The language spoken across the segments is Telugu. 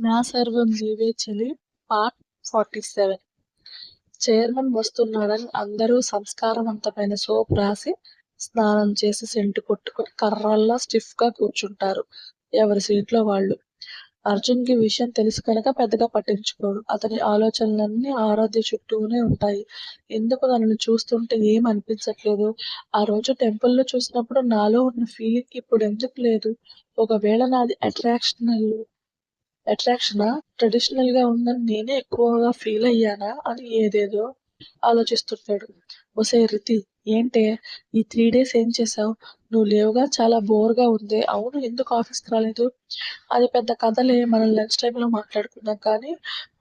నా సర్వం నీవే చెలి పార్ట్ ఫార్టీ సెవెన్. చైర్మన్ వస్తున్నాడని అందరూ సంస్కారవంతమైన సోప్ రాసి స్నానం చేసి సెంటు కొట్టుకుని కర్రల్లా స్టిఫ్గా కూర్చుంటారు. ఎవరి సీట్లో వాళ్ళు. అర్జున్కి విషయం తెలుసు కనుక పెద్దగా పట్టించుకోడు. అతని ఆలోచనలన్నీ ఆరాధ్య చుట్టూనే ఉంటాయి. ఎందుకు తనని చూస్తుంటే ఏం అనిపించట్లేదు? ఆ రోజు టెంపుల్లో చూసినప్పుడు నాలో ఉన్న ఫీలింగ్ ఇప్పుడు ఎందుకు లేదు? ఒకవేళ నాది అట్రాక్షనల్ అట్రాక్షనా ట్రెడిషనల్గా ఉందని నేనే ఎక్కువగా ఫీల్ అయ్యానా అని ఏదేదో ఆలోచిస్తుంటాడు. ఒసే రితి ఏంటే? ఈ త్రీ డేస్ ఏం చేసావు నువ్వు లేవుగా? చాలా బోర్గా ఉంది. అవును ఎందుకు ఆఫీస్కి రాలేదు? అది పెద్ద కథలే మనం లంచ్ టైంలో మాట్లాడుకున్నాం కానీ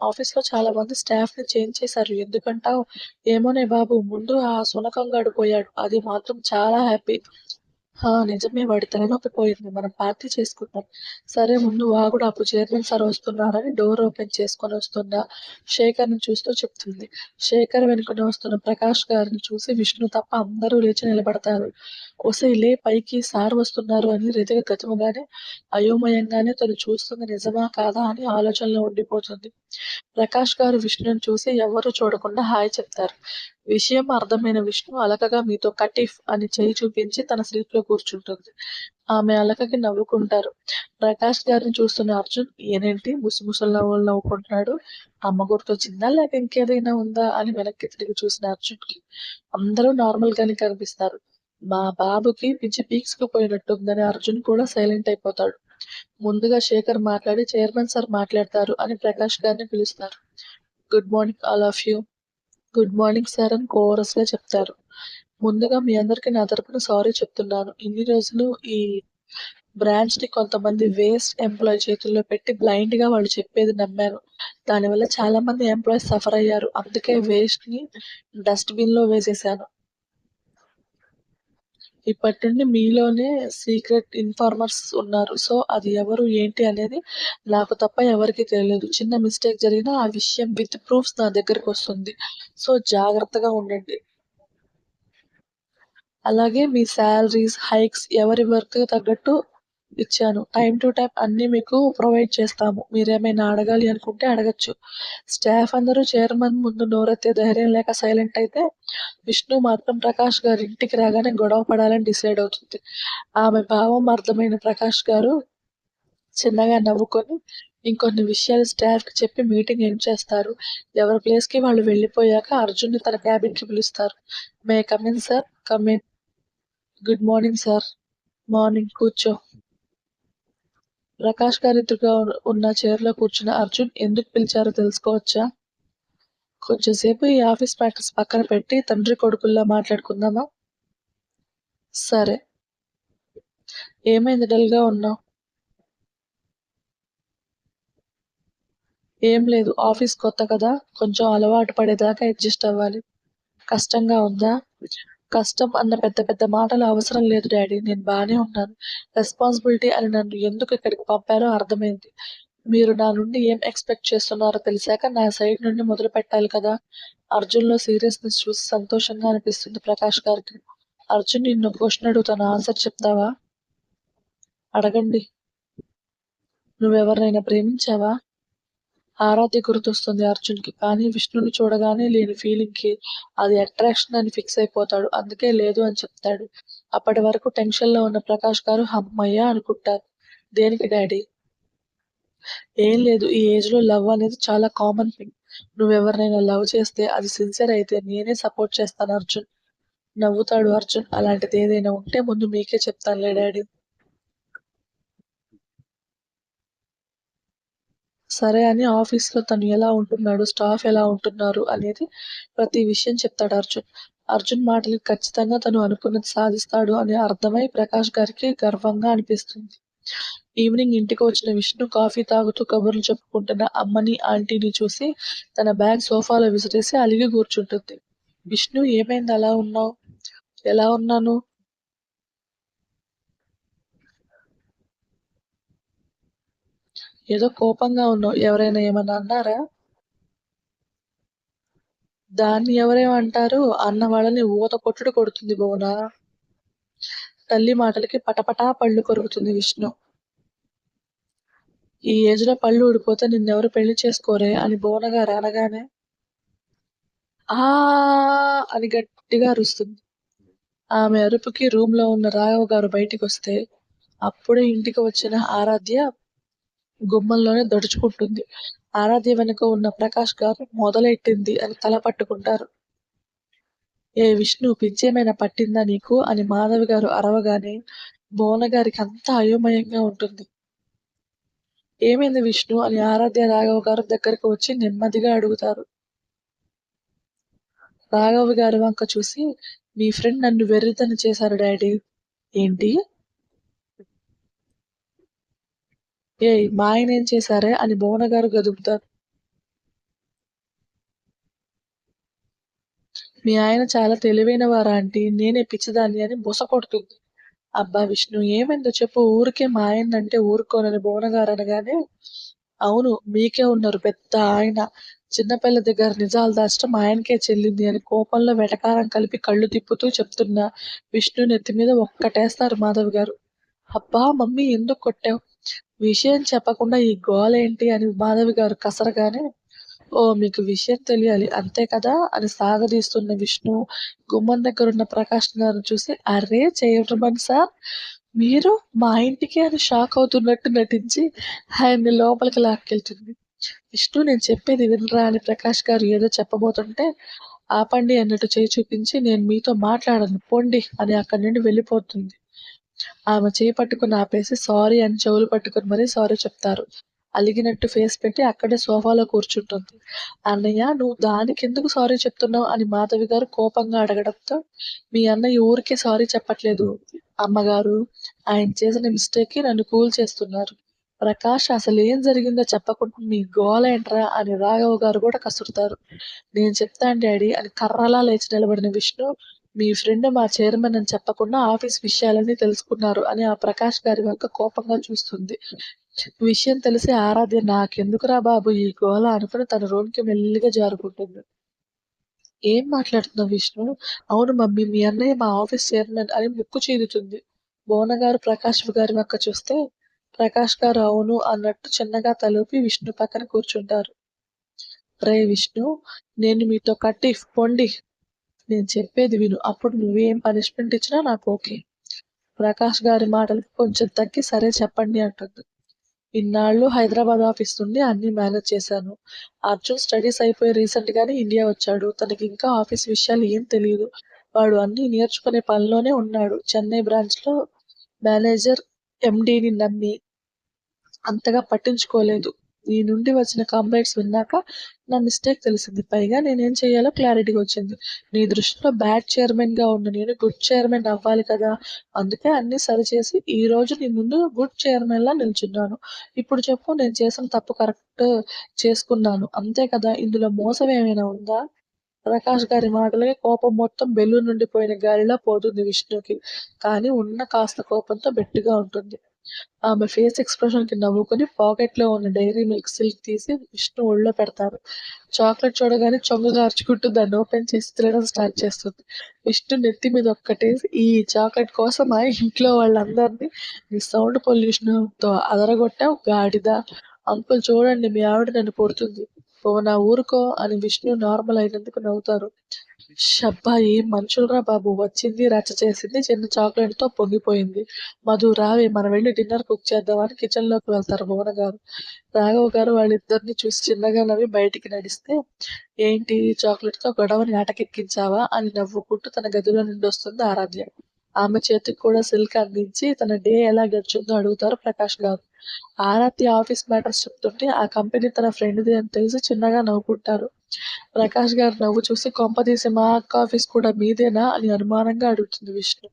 ఆఫీస్లో చాలా మంది స్టాఫ్ని చేంజ్ చేశారు. ఎందుకంటావు? ఏమోనే బాబు ముందు ఆ సునకంగాడు పోయాడు. అది మాత్రం చాలా హ్యాపీ. నిజమే వాడి తలనొప్పి పోయింది. మనం పార్టీ చేసుకుంటాం సరే ముందు వాగుడు అప్పుడు చైర్మన్ సార్ వస్తున్నారని డోర్ ఓపెన్ చేసుకొని వస్తున్న. శేఖర్ని చూస్తూ చెప్తుంది. శేఖర్ వెనుకనే వస్తున్న ప్రకాష్ గారిని చూసి విష్ణు తప్ప అందరూ లేచి నిలబడతారు. ఒసై లే పైకి సార్ వస్తున్నారు అని రితిక గతముగానే అయోమయంగానే తను చూస్తుంది. నిజమా కాదా అని ఆలోచనలో ఉండిపోతుంది. ప్రకాష్ గారు విష్ణుని చూసి ఎవరు చూడకుండా హాయ్ చెప్తారు. విషయం అర్థమైన విష్ణు అలకగా మీతో కటిఫ్ అని చేయి చూపించి తన సీట్లో కూర్చుంటుంది. ఆమె అలకకి నవ్వుకుంటారు. ప్రకాష్ గారిని చూస్తున్న అర్జున్ ఏనేంటి ముసుముసలు నవ్వులు నవ్వుకుంటున్నాడు? అమ్మ గుర్తొచ్చిందా లేక ఇంకేదైనా ఉందా? అని వెనక్కి తిరిగి చూసిన అర్జున్కి అందరూ నార్మల్ గానే కనిపిస్తారు. మా బాబుకి పిచ్చి పీక్స్కు పోయినట్టుందని అర్జున్ కూడా సైలెంట్ అయిపోతాడు. ముందుగా శేఖర్ మాట్లాడి చైర్మన్ సార్ మాట్లాడతారు అని ప్రకాష్ గారిని పిలుస్తారు. Good morning all of you. Good morning sir అని కోరస్గా చెప్తారు. ముందుగా మీ అందరికీ నా తరపున సారీ చెప్తున్నాను. ఇన్ని రోజులు ఈ బ్రాంచ్ని కొంతమంది వేస్ట్ ఎంప్లాయ్ చేతుల్లో పెట్టి బ్లైండ్గా వాళ్ళు చెప్పేది నమ్మాను. దానివల్ల చాలా మంది ఎంప్లాయీస్ సఫర్ అయ్యారు. అందుకే వేస్ట్ని డస్ట్బిన్లో వేసేసాను. ఇప్పటి నుండి మీలోనే సీక్రెట్ ఇన్ఫార్మర్స్ ఉన్నారు. సో అది ఎవరు ఏంటి అనేది నాకు తప్ప ఎవరికి తెలియదు చిన్న మిస్టేక్ జరిగినా ఆ విషయం విత్ ప్రూఫ్స్ నా దగ్గరకు వస్తుంది. సో జాగ్రత్తగా ఉండండి. అలాగే మీ శాలరీస్ హైక్స్ ఎవరి వర్క్ తగ్గట్టు ఇచ్చాను. టైం టు టైం అన్ని మీకు ప్రొవైడ్ చేస్తాము. మీరేమైనా అడగాలి అనుకుంటే అడగచ్చు. స్టాఫ్ అందరూ చైర్మన్ ముందు నోరెత్తే ధైర్యం లేక సైలెంట్ అయితే విష్ణు మాత్రం ప్రకాష్ గారి ఇంటికి రాగానే గొడవ పడాలని డిసైడ్ అవుతుంది. ఆమె భావం అర్థమైన ప్రకాష్ గారు చిన్నగా నవ్వుకొని ఇంకొన్ని విషయాలు స్టాఫ్కి చెప్పి మీటింగ్ ఏం చేస్తారు. ఎవరి ప్లేస్కి వాళ్ళు వెళ్ళిపోయాక అర్జున్ని తన క్యాబిన్కి పిలుస్తారు. May come in sir. Come in good morning sir. Morning కూర్చో. ప్రకాష్ గారి ఎదురుగా ఉన్న చైర్లో కూర్చున్న అర్జున్ ఎందుకు పిలిచారో తెలుసుకోవచ్చా? కొంచెంసేపు ఈ ఆఫీస్ ప్రాక్టీస్ పక్కన పెట్టి తండ్రి కొడుకుల్లా మాట్లాడుకుందామా? సరే. ఏమైంది డల్గా ఉన్నావు? ఏం లేదు ఆఫీస్ కొత్త కదా కొంచెం అలవాటు పడేదాకా అడ్జస్ట్ అవ్వాలి. కష్టంగా ఉందా? కష్టం అన్న పెద్ద పెద్ద మాటలు అవసరం లేదు డాడీ. నేను బాగానే ఉన్నాను. రెస్పాన్సిబిలిటీ అని నన్ను ఎందుకు ఇక్కడికి పంపారో అర్థమైంది. మీరు నా నుండి ఏం ఎక్స్పెక్ట్ చేస్తున్నారో తెలిసాక నా సైడ్ నుండి మొదలు పెట్టాలి కదా. అర్జున్లో సీరియస్నెస్ చూసి సంతోషంగా అనిపిస్తుంది ప్రకాష్ గారికి. అర్జున్ నిన్ను క్వశ్చన్ అడుగుతాను. ఆన్సర్ చెప్తావా? అడగండి. నువ్వెవరినైనా ప్రేమించావా? ఆరాధ్య గుర్తొస్తుంది అర్జున్కి. కానీ విష్ణుని చూడగానే లేని ఫీలింగ్కి అది అట్రాక్షన్ అని ఫిక్స్ అయిపోతాడు. అందుకే లేదు అని చెప్తాడు. అప్పటి వరకు టెన్షన్లో ఉన్న ప్రకాష్ గారు హమ్మయ్య అనుకుంటారు. దేనికి డాడీ? ఏం లేదు. ఈ ఏజ్లో లవ్ అనేది చాలా కామన్ థింగ్. నువ్వెవరినైనా లవ్ చేస్తే అది సిన్సియర్ అయితే నేనే సపోర్ట్ చేస్తాను అర్జున్. నవ్వుతాడు అర్జున్. అలాంటిది ఏదైనా ఉంటే ముందు మీకే చెప్తానులే డాడీ. సరే అని ఆఫీస్లో తను ఎలా ఉంటున్నాడు స్టాఫ్ ఎలా ఉంటున్నారు అనేది ప్రతి విషయం చెప్తాడు అర్జున్. అర్జున్ మాటలు ఖచ్చితంగా తను అనుకున్నది సాధిస్తాడు అని అర్థమై ప్రకాష్ గారికి గర్వంగా అనిపిస్తుంది. ఈవినింగ్ ఇంటికి వచ్చిన విష్ణు కాఫీ తాగుతూ కబుర్లు చెప్పుకుంటున్న అమ్మని ఆంటీని చూసి తన బ్యాగ్ సోఫాలో విసిరేసి అలిగి కూర్చుంటుంది. విష్ణు ఏమైంది? అలా ఉన్నావు? ఎలా ఉన్నాను? ఏదో కోపంగా ఉన్నావు. ఎవరైనా ఏమన్నా అన్నారా? దాన్ని ఎవరేమంటారు? అన్న వాళ్ళని ఊత కొట్టుడు కొడుతుంది బోనా. తల్లి మాటలకి పటపటా పళ్ళు కొరుకుతుంది విష్ణు. ఈ ఏజ్లో పళ్ళు ఊడిపోతే నిన్నెవరు పెళ్ళి చేసుకోరే అని బోనగా అనగానే ఆ అని గట్టిగా అరుస్తుంది. ఆమె అరుపుకి రూమ్లో ఉన్న రాఘవ గారు బయటికి వస్తే అప్పుడే ఇంటికి వచ్చిన ఆరాధ్య గుమ్మంలోనే దడుచుకుంటుంది. ఆరాధ్య వెనుక ఉన్న ప్రకాష్ గారు మొదలెట్టింది అని తల పట్టుకుంటారు. ఏ విష్ణు పిచ్చేమైనా పట్టిందా నీకు? అని మాధవి గారు అరవగానే భువనగారికి అంతా అయోమయంగా ఉంటుంది. ఏమైంది విష్ణు? అని ఆరాధ్య రాఘవ గారు దగ్గరకు వచ్చి నెమ్మదిగా అడుగుతారు. రాఘవ గారి వంక చూసి మీ ఫ్రెండ్ నన్ను వెర్రితను చేశారు డాడీ. ఏంటి? ఏ మా ఆయన ఏం చేశారే? అని భువన గారు గదుపుతారు. మీ ఆయన చాలా తెలివైన వారా ఆంటీ? నేనే పిచ్చిదాన్ని అని బుస కొడుతుంది. అబ్బా విష్ణు ఏమైందో చెప్పు. ఊరికే మా ఆయన అంటే ఊరుకోనని భువన గారు అనగానే అవును మీకే ఉన్నారు పెద్ద ఆయన. చిన్నపిల్ల దగ్గర నిజాలు దాచడం ఆయనకే చెల్లింది అని కోపంలో వెటకారం కలిపి కళ్ళు తిప్పుతూ చెప్తున్న. విష్ణు నెత్తి మీద ఒక్కటేస్తారు మాధవ్ గారు. అబ్బా మమ్మీ ఎందుకు కొట్టావు? విషయం చెప్పకుండా ఈ గోల ఏంటి అని మాధవి గారు కసరగానే ఓ మీకు విషయం తెలియాలి. అంతే కదా? అని సాగదీస్తున్న విష్ణు గుమ్మం దగ్గర ఉన్న ప్రకాష్ గారు చూసి అరే చేయమని సార్? మీరు మా ఇంటికి అని షాక్ అవుతున్నట్టు నటించి ఆయన్ని లోపలికి లాక్కెళ్తుంది. విష్ణు నేను చెప్పేది వినరా? అని ప్రకాష్ గారు ఏదో చెప్పబోతుంటే ఆపండి అన్నట్టు చేయి చూపించి నేను మీతో మాట్లాడను. పోండి అని అక్కడి నుండి వెళ్ళిపోతుంది. ఆమె చేయి పట్టుకుని ఆపేసి సారీ అని చెవులు పట్టుకుని మరీ సారీ చెప్తారు. అలిగినట్టు ఫేస్ పెట్టి అక్కడే సోఫాలో కూర్చుంటుంది. అన్నయ్య నువ్వు దానికి ఎందుకు సారీ చెప్తున్నావు? అని మాధవి గారు కోపంగా అడగడంతో మీ అన్నయ్య ఊరికే సారీ చెప్పట్లేదు. అమ్మగారు ఆయన చేసిన మిస్టేక్కి నన్ను కూల్ చేస్తున్నారు. ప్రకాష్ అసలు ఏం జరిగిందో చెప్పకుండా మీ గోల ఏంట్రా? అని రాఘవ గారు కూడా కసురుతారు. నేను చెప్తాను డాడీ అని కర్రలా లేచి నిలబడిన విష్ణు మీ ఫ్రెండ్ మా చైర్మన్ అని చెప్పకుండా ఆఫీస్ విషయాలన్నీ తెలుసుకున్నారు అని ఆ ప్రకాష్ గారి వంక కోపంగా చూస్తుంది. విషయం తెలిసి ఆరాధ్య నాకెందుకురా బాబు ఈ గోల అనుకుని తన రూమ్కి మెల్లిగా జారుకుంటుంది. ఏం మాట్లాడుతున్నావు విష్ణు? అవును మమ్మీ మీ అన్నయ్య మా ఆఫీస్ చైర్మన్ అని ముక్కు చీదుతుంది బోనగారు గారు ప్రకాష్ గారి వంక చూస్తే ప్రకాష్ గారు అవును అన్నట్టు చిన్నగా తలూపి విష్ణు పక్కన కూర్చుంటారు. రే విష్ణు నేను మీతో కట్టి పొండి నేను చెప్పేది విను. అప్పుడు నువ్వేం పనిష్మెంట్ ఇచ్చినా నాకు ఓకే. ప్రకాష్ గారి మాటలకు కొంచెం తగ్గి సరే చెప్పండి అంటుంది. ఇన్నాళ్ళు హైదరాబాద్ ఆఫీస్ నుండి అన్ని మేనేజ్ చేశాను. అర్జున్ స్టడీస్ అయిపోయి రీసెంట్ గానే ఇండియా వచ్చాడు. తనకి ఇంకా ఆఫీస్ విషయాలు ఏం తెలియదు. వాడు అన్ని నేర్చుకునే పనిలోనే ఉన్నాడు. చెన్నై బ్రాంచ్లో మేనేజర్ ఎండిని నమ్మి అంతగా పట్టించుకోలేదు. ఈ నుండి వచ్చిన కంప్లైంట్స్ విన్నాక నా మిస్టేక్ తెలిసింది. పైగా నేనేం చేయాలో క్లారిటీగా వచ్చింది. నీ దృష్టిలో బ్యాడ్ చైర్మన్గా ఉన్న నేను గుడ్ చైర్మన్ అవ్వాలి కదా. అందుకే అన్ని సరిచేసి ఈ రోజు నీ ముందు గుడ్ చైర్మన్లా నిల్చున్నాను. ఇప్పుడు చెప్పు నేను చేసిన తప్పు కరెక్ట్ చేసుకున్నాను. అంతే కదా. ఇందులో మోసం ఏమైనా ఉందా? ప్రకాష్ గారి మాటలకి కోపం మొత్తం బెలూన్ నుండి పోయిన గాలిలా పోతుంది విష్ణుకి. కానీ ఉన్న కాస్త కోపంతో బెట్టిగా ఉంటుంది. ఆమె ఫేస్ ఎక్స్ప్రెషన్కి నవ్వుకొని పాకెట్లో ఉన్న డైరీ మిల్క్ సిల్క్ తీసి విష్ణు ఒళ్ళో పెడతారు. చాక్లెట్ చూడగానే చొంగ గార్చుకుంటూ దాన్ని ఓపెన్ చేసి తినడం స్టార్ట్ చేస్తుంది. విష్ణు నెత్తి మీద ఒక్కటేసి ఈ చాక్లెట్ కోసం ఆ ఇంట్లో వాళ్ళందరినీ నీ సౌండ్ పొల్యూషన్తో అదరగొట్టావు గాడిద అంకుల్ చూడండి మీ ఆవిడ నన్ను పుడుతుంది. ఓ నా ఊరుకో అని విష్ణు నార్మల్ అయినందుకు నవ్వుతారు. షబ్బా ఏం మనుషులరా బాబు? వచ్చింది రచ్చ చేసింది చిన్న చాక్లెట్తో పొంగిపోయింది. మధు రావే మనం వెళ్ళి డిన్నర్ కుక్ చేద్దామని కిచెన్లోకి వెళ్తారు భువన గారు. రాఘవ గారు వాళ్ళిద్దరిని చూసి చిన్నగా నవ్వి బయటికి నడిస్తే ఏంటి చాక్లెట్తో గొడవని ఆటకెక్కించావా? అని నవ్వుకుంటూ తన గదిలో నుండి వస్తుంది ఆరాధ్య. ఆమె చేతికి కూడా సిల్క్ అందించి తన డే ఎలా గడిచిందో అడుగుతారు ప్రకాష్ గారు. ఆరాధ్య ఆఫీస్ మ్యాటర్స్ చెప్తుంటే ఆ కంపెనీ తన ఫ్రెండ్ది అని తెలిసి చిన్నగా నవ్వుకుంటారు. ప్రకాష్ గారు నవ్వు చూసి కొంపదీసి మా అక్క ఆఫీస్ కూడా మీదేనా? అని అనుమానంగా అడుగుతుంది విష్ణు.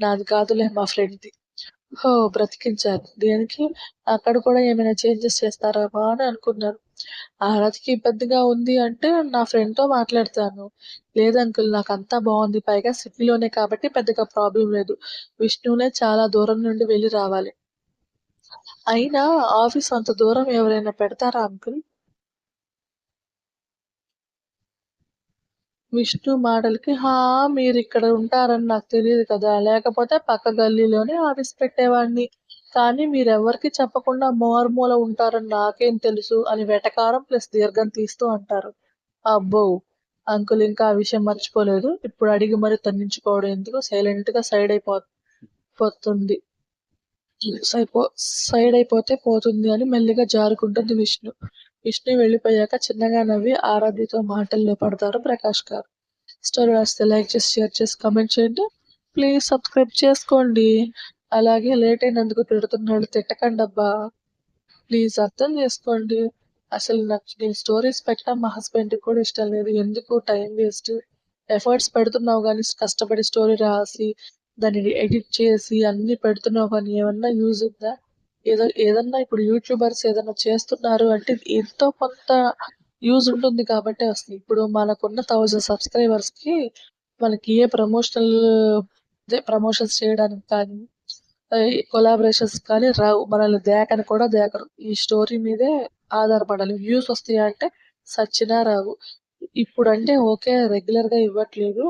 నాది కాదులే మా ఫ్రెండ్ది. బ్రతికించారు దేనికి? అక్కడ కూడా ఏమైనా చేంజెస్ చేస్తారేమో అని అనుకున్నాను. ఆరాధ్యకి ఇబ్బందిగా ఉంది అంటే నా ఫ్రెండ్తో మాట్లాడతాను. లేదు అంకుల్ నాకు అంతా బాగుంది. పైగా సిటీలోనే కాబట్టి పెద్దగా ప్రాబ్లం లేదు. విష్ణువునే చాలా దూరం నుండి వెళ్ళి రావాలి. అయినా ఆఫీస్ అంత దూరం ఎవరైనా పెడతారా అంకుల్? విష్ణు మాటలకి హా మీరు ఇక్కడ ఉంటారని నాకు తెలియదు కదా లేకపోతే పక్క గల్లీలోనే ఆఫీస్ పెట్టేవాడిని కానీ మీరెవ్వరికి చెప్పకుండా మారుమూల ఉంటారని నాకేం తెలుసు అని వెటకారం ప్లస్ దీర్ఘం తీస్తూ అంటారు. అబ్బో! అంకుల్ ఇంకా ఆ విషయం మర్చిపోలేదు. ఇప్పుడు అడిగి మరి తన్నించుకోవడం ఎందుకు సైలెంట్గా సైడ్ అయిపో పోతుంది. సైపో సైడ్ అయిపోతే పోతుంది అని మెల్లిగా జారుకుంటుంది విష్ణు. విష్ణు వెళ్ళిపోయాక చిన్నగా నవ్వి ఆరాధ్యతో మాటల్లో పడతారు ప్రకాష్ గారు. స్టోరీ వస్తే లైక్ చేసి, షేర్ చేసి, కామెంట్ చేయండి. ప్లీజ్ సబ్స్క్రైబ్ చేసుకోండి. అలాగే లేట్ అయినందుకు తిడుతున్నాడు తిట్టకండబ్బా! ప్లీజ్ అర్థం చేసుకోండి. అసలు నాకు నేను స్టోరీస్ పెట్టడం మా హస్బెండ్‌కి కూడా ఇష్టం లేదు. ఎందుకు టైం వేస్ట్. ఎఫర్ట్స్ పెడుతున్నావు కానీ కష్టపడి స్టోరీ రాసి, దాన్ని ఎడిట్ చేసి అన్నీ పెడుతున్నావు కానీ ఏమన్నా యూజ్ ఉందా? ఏదో ఏదన్నా ఇప్పుడు యూట్యూబర్స్ ఏదన్నా చేస్తున్నారు అంటే ఎంతో కొంత యూజ్ ఉంటుంది కాబట్టి వస్తుంది ఇప్పుడు మనకున్న 1000 సబ్స్క్రైబర్స్‌కి మనకి ఏ ప్రమోషనల్ ప్రమోషన్స్ చేయడానికి కానీ, కొలాబరేషన్స్ కానీ రావు. మనల్ని దేకని కూడా దేకరు. ఈ స్టోరీ మీదే ఆధారపడాలి. వ్యూస్ వస్తాయా అంటే సచ్చినా రావు. ఇప్పుడంటే ఓకే. రెగ్యులర్‌గా ఇవ్వట్లేదు.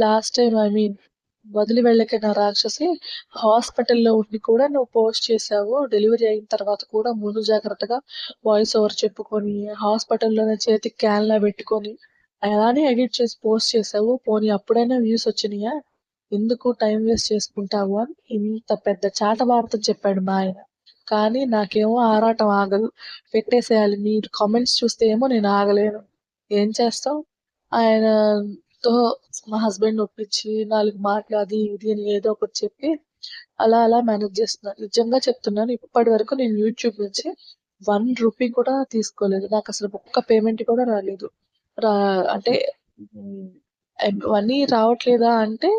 లాస్ట్ టైం ఐ మీన్ 'వదిలి వెళ్ళకే నా రాక్షసి' హాస్పిటల్‌లో ఉండి కూడా నువ్వు పోస్ట్ చేసావు డెలివరీ అయిన తర్వాత కూడా ముందు జాగ్రత్తగా వాయిస్ ఓవర్ చెప్పుకొని, హాస్పిటల్‌లోనే చేతికి క్యాన్‌లా పెట్టుకొని, అలానే ఎడిట్ చేసి పోస్ట్ చేసావు పోనీ అప్పుడైనా వ్యూస్ వచ్చినాయా ఎందుకు టైం వేస్ట్ చేసుకుంటావు అని ఇంత పెద్ద చాటభారతం చెప్పాడు మా ఆయన. కానీ నాకేమో ఆరాటం ఆగదు. పెట్టేసేయాలి. మీరు కామెంట్స్ చూస్తే ఏమో నేను ఆగలేను. ఏం చేస్తాం? తో మా హస్బెండ్ ఒప్పించి నాలుగు మాటలు అది ఇది అని ఏదో ఒకటి చెప్పి అలా అలా మేనేజ్ చేస్తున్నాను నిజంగా చెప్తున్నాను ఇప్పటి వరకు నేను యూట్యూబ్ నుంచి వన్ రూపీ కూడా తీసుకోలేదు. నాకు అసలు ఒక్క పేమెంట్ కూడా రాలేదు. రా అంటే హ్మ్. మనీ రావట్లేదా అంటే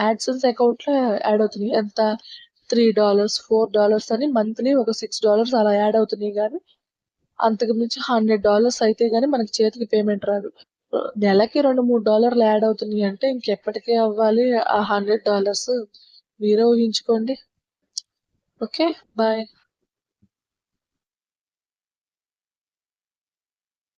యాడ్సెన్స్ అకౌంట్‌లో యాడ్ అవుతున్నాయి. ఎంత $3, $4 అని మంత్లీ ఒక సిక్స్ డాలర్స్ అలా యాడ్ అవుతున్నాయి కానీ అంతకు మించి $100 అయితే గానీ మనకి చేతికి పేమెంట్ రాదు. నెలకి 2, $3 యాడ్ అవుతున్నాయి అంటే ఇంకెప్పటికి అవ్వాలి ఆ $100 మీరే ఊహించుకోండి. ఓకే. బాయ్.